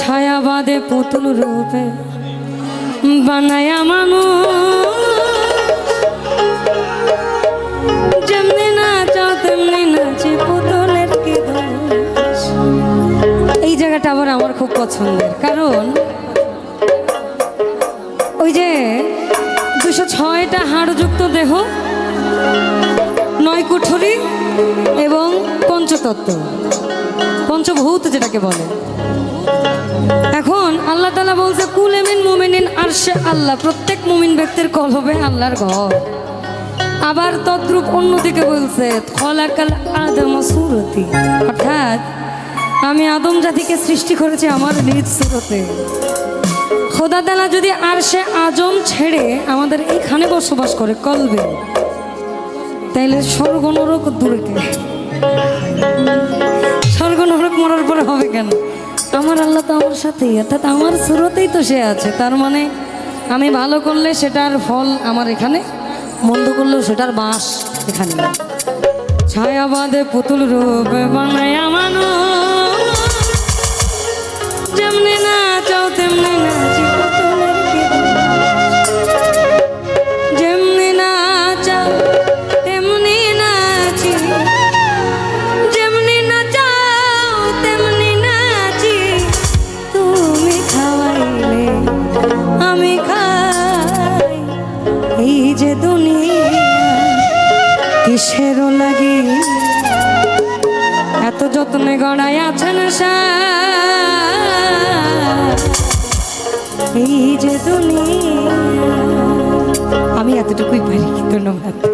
ছায়া বাদে পুতুল রূপে বানায়া মানুষ যেমনি নাচাও তেমনি নাচি, পুতুলের কি এই জায়গাটা আবার আমার খুব পছন্দের, কারণ ওই যে দুশো ছয়টা হাড়যুক্ত দেহ, নয় কুঠুরি এবং পঞ্চতত্ত্ব, পঞ্চভূত যেটাকে বলে। আল্লাহ তালা বলছে, কুল এমিন মুমিনিন আরশে আল্লাহ। প্রত্যেক মুমিন ব্যক্তির কল হবে আল্লাহর ঘর। আবার তদ্রূপ অন্যদিকে বলছে, খলাকাল আদম সুরতি। অর্থাৎ, আমি আদম জাতিকে সৃষ্টি করেছি আমার নিজ সুরতে। খোদা তালা যদি আর সে আজম ছেড়ে আমাদের এইখানে বসবাস করে কলবে, তাইলে স্বর্গ নরক দূরে কে? স্বর্গ নরক মরার পরে হবে কেন? আমার আল্লাহ তো আমার সাথেই অর্থাৎ আমার সুরতেই তো সে আছে। তার মানে আমি ভালো করলে সেটার ফল আমার এখানে, মন্দ করলেও সেটার বাস এখানে। ছায়াবাদে পুতুল রূপে বানায় মানুষ এই যে দুনিয়া, কিসেরও লাগি? এত যত্নে গড়াই আছেন এই যে দুনিয়া, আমি এতটুকুই পারি, ধন্যবাদ।